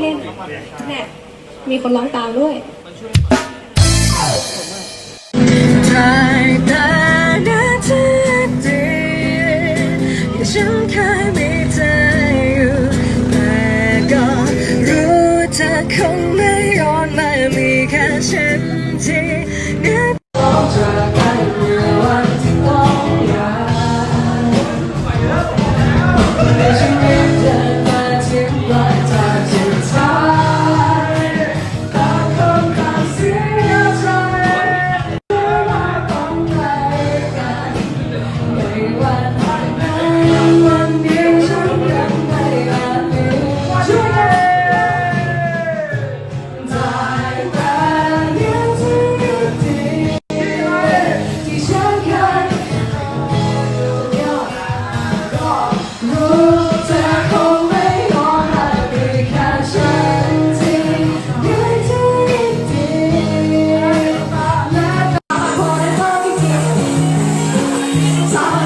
เล่นเนี่ยมีคนร้องตามด้วยคง